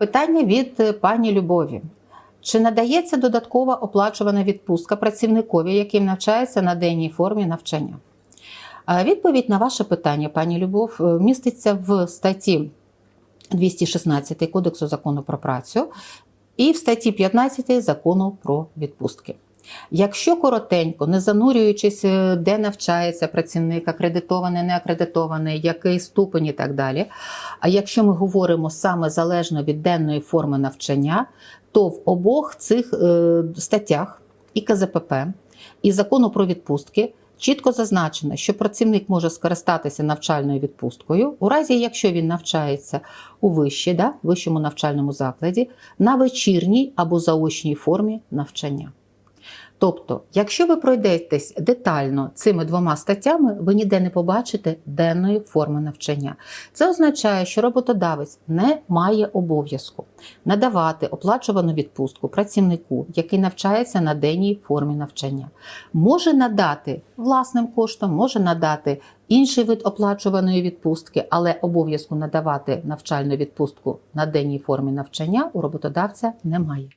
Питання від е, пані Любові. Чи надається додаткова оплачувана відпустка працівникові, який навчається на денній формі навчання? Відповідь на ваше питання, пані Любов, е, міститься в статті 216 Кодексу закону про працю і в статті 15 закону про відпустки. Якщо коротенько, не занурюючись, е, де навчається працівник, акредитований, не акредитований, який ступень і так далі. А якщо ми говоримо саме залежно від денної форми навчання, то в обох цих е, статтях і КЗПП, і закону про відпустки чітко зазначено, що працівник може скористатися навчальною відпусткою у разі, якщо він навчається у вищі, да, вищому навчальному закладі на вечірній або заочній формі навчання. Тобто, якщо ви пройдетесь детально цими двома статтями, ви ніде не побачите денної форми навчання. Це означає, що роботодавець не має обов'язку надавати оплачувану відпустку працівнику, який навчається на денній формі навчання. Може надати власним коштом, може надати інший вид оплачуваної відпустки, але обов'язку надавати навчальну відпустку на денній формі навчання у роботодавця немає.